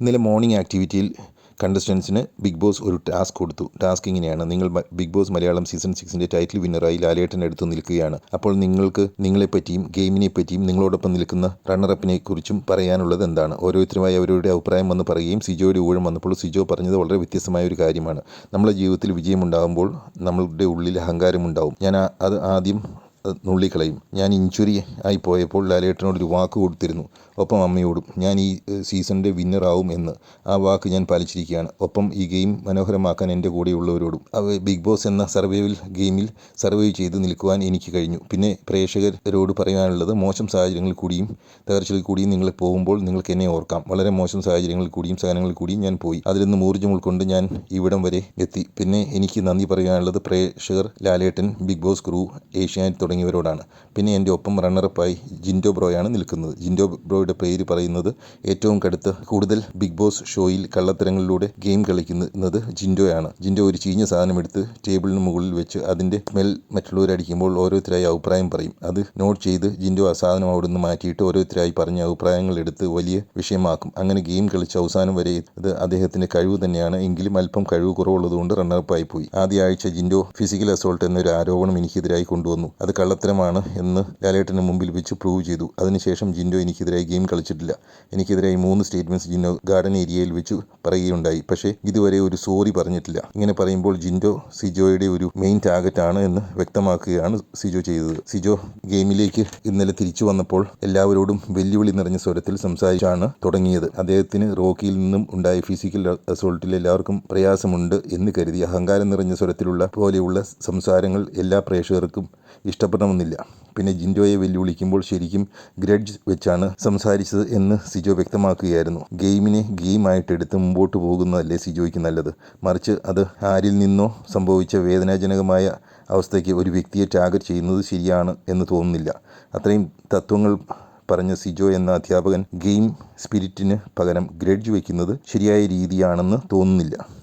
ഇന്നലെ മോർണിംഗ് ആക്ടിവിറ്റിയിൽ കണ്ടസ്റ്റൻസിന് ബിഗ് ബോസ് ഒരു ടാസ്ക് കൊടുത്തു. ടാസ്ക് ഇങ്ങനെയാണ്. നിങ്ങൾ ബിഗ് ബോസ് മലയാളം സീസൺ സിക്സിന്റെ ടൈറ്റിൽ വിന്നറായി ലാലേട്ടന്റെ അടുത്ത് നിൽക്കുകയാണ്. അപ്പോൾ നിങ്ങൾക്ക് നിങ്ങളെപ്പറ്റിയും ഗെയിമിനെ പറ്റിയും നിങ്ങളോടൊപ്പം നിൽക്കുന്ന റണ്ണറപ്പിനെ കുറിച്ചും പറയാനുള്ളത് എന്താണ്? ഓരോരുത്തരുമായി അവരുടെ അഭിപ്രായം വന്ന് പറയുകയും സിജോയുടെ ഊഴം വന്നപ്പോൾ സിജോ പറഞ്ഞത് വളരെ വ്യത്യസ്തമായ ഒരു കാര്യമാണ്. നമ്മുടെ ജീവിതത്തിൽ വിജയമുണ്ടാകുമ്പോൾ നമ്മളുടെ ഉള്ളിൽ അഹങ്കാരമുണ്ടാവും. ഞാൻ അത് ആദ്യം നുള്ളിക്കളയും. ഞാൻ ഇഞ്ചുറി ആയി പോയപ്പോൾ ലാലേട്ടനോട് ഒരു വാക്ക് കൊടുത്തിരുന്നു. ഒപ്പം അമ്മയോടും ഞാൻ ഈ സീസണിന്റെ വിന്നറാവും എന്ന്. ആ വാക്ക് ഞാൻ പാലിച്ചിരിക്കുകയാണ്. ഒപ്പം ഈ ഗെയിം മനോഹരമാക്കാൻ എന്റെ കൂടെയുള്ളവരോടും അവ ബിഗ് ബോസ് എന്ന സർവൈവൽ ഗെയിമിൽ സർവൈവ് ചെയ്ത് നിൽക്കുവാൻ എനിക്ക് കഴിഞ്ഞു. പിന്നെ പ്രേക്ഷകരോട് പറയാനുള്ളത് മോശം സാഹചര്യങ്ങളിൽ കൂടിയും തകർച്ചകളിൽ കൂടിയും നിങ്ങൾ പോകുമ്പോൾ നിങ്ങൾക്ക് എന്നെ ഓർക്കാം. വളരെ മോശം സാഹചര്യങ്ങളിൽ കൂടിയും സഹനങ്ങളിൽ കൂടിയും ഞാൻ പോയി. അതിൽ നിന്ന് ഊർജം ഉൾക്കൊണ്ട് ഞാൻ ഇവിടം വരെ എത്തി. പിന്നെ എനിക്ക് നന്ദി പറയാനുള്ളത് പ്രേക്ഷകർ Lalettan Bigg Boss crew Asianet തുടങ്ങിയവരോടാണ്. പിന്നെ എന്റെ ഒപ്പം റണ്ണറപ്പായി ജിൻഡോ ബ്രോയാണ് നിൽക്കുന്നത്. ജിൻഡോ ബ്രോയുടെ പേര് പറയുന്നത് ഏറ്റവും കടുത്ത് കൂടുതൽ ബിഗ് ബോസ് ഷോയിൽ കള്ളത്തരങ്ങളിലൂടെ ഗെയിം കളിക്കുന്നത് ജിൻഡോയാണ്. ജിൻഡോ ഒരു ചീഞ്ഞ സാധനം എടുത്ത് ടേബിളിന് മുകളിൽ വെച്ച് അതിന്റെ സ്മെൽ മറ്റുള്ളവർ അടിക്കുമ്പോൾ ഓരോരുത്തരായി അഭിപ്രായം പറയും. അത് നോട്ട് ചെയ്ത് ജിൻഡോ ആ സാധനം അവിടെ നിന്ന് മാറ്റിയിട്ട് ഓരോരുത്തരായി പറഞ്ഞ അഭിപ്രായങ്ങൾ എടുത്ത് വലിയ വിഷയമാക്കും. അങ്ങനെ ഗെയിം കളിച്ച് അവസാനം വരെ ഇത് അദ്ദേഹത്തിന്റെ കഴിവ് തന്നെയാണ്. എങ്കിലും അല്പം കഴിവ് കുറവുള്ളതുകൊണ്ട് റണ്ണറപ്പായി പോയി. ആദ്യ ആഴ്ച ജിൻഡോ ഫിസിക്കൽ അസോൾട്ട് എന്നൊരു ആരോപണം എനിക്കെതിരായി കൊണ്ടുവന്നു. അത് കള്ളത്തരമാണ് എന്ന് ലാലേട്ടന് മുമ്പിൽ വെച്ച് പ്രൂവ് ചെയ്തു. അതിനുശേഷം ജിൻഡോ എനിക്കെതിരായി ഗെയിം കളിച്ചിട്ടില്ല. എനിക്കെതിരായി മൂന്ന് സ്റ്റേറ്റ്മെന്റ്സ് ജിൻഡോ ഗാർഡൻ ഏരിയയിൽ വെച്ച് പറയുകയുണ്ടായി. പക്ഷേ ഇതുവരെ ഒരു സോറി പറഞ്ഞിട്ടില്ല. ഇങ്ങനെ പറയുമ്പോൾ ജിൻഡോ സിജോയുടെ ഒരു മെയിൻ ടാർഗറ്റ് ആണ് എന്ന് വ്യക്തമാക്കുകയാണ് സിജോ ചെയ്തത്. സിജോ ഗെയിമിലേക്ക് ഇന്നലെ തിരിച്ചു വന്നപ്പോൾ എല്ലാവരോടും വെല്ലുവിളി നിറഞ്ഞ സ്വരത്തിൽ സംസാരിച്ചാണ് തുടങ്ങിയത്. അദ്ദേഹത്തിന് റോക്കിയിൽ നിന്നും ഉണ്ടായ ഫിസിക്കൽ അസോൾട്ടിൽ എല്ലാവർക്കും പ്രയാസമുണ്ട് എന്ന് കരുതി. അഹങ്കാരം നിറഞ്ഞ സ്വരത്തിലുള്ള പോലെയുള്ള സംസാരങ്ങൾ എല്ലാ പ്രേക്ഷകർക്കും ഇഷ്ടപ്പെടണമെന്നില്ല. പിന്നെ ജിൻഡോയെ വെല്ലുവിളിക്കുമ്പോൾ ശരിക്കും ഗ്രഡ്ജ് വെച്ചാണ് സംസാരിച്ചത് എന്ന് സിജോ വ്യക്തമാക്കുകയായിരുന്നു. ഗെയിമിനെ ഗെയിമായിട്ട് എടുത്ത് മുമ്പോട്ട് പോകുന്നതല്ലേ സിജോയ്ക്ക് നല്ലത്. മറിച്ച് അത് ആരിൽ നിന്നോ സംഭവിച്ച വേദനാജനകമായ അവസ്ഥയ്ക്ക് ഒരു വ്യക്തിയെ ടാർഗറ്റ് ചെയ്യുന്നത് ശരിയാണ് എന്ന് തോന്നുന്നില്ല. അത്രയും തത്വങ്ങൾ പറഞ്ഞ സിജോ എന്ന അധ്യാപകൻ ഗെയിം സ്പിരിറ്റിന് പകരം ഗ്രഡ്ജ് വയ്ക്കുന്നത് ശരിയായ രീതിയാണെന്ന് തോന്നുന്നില്ല.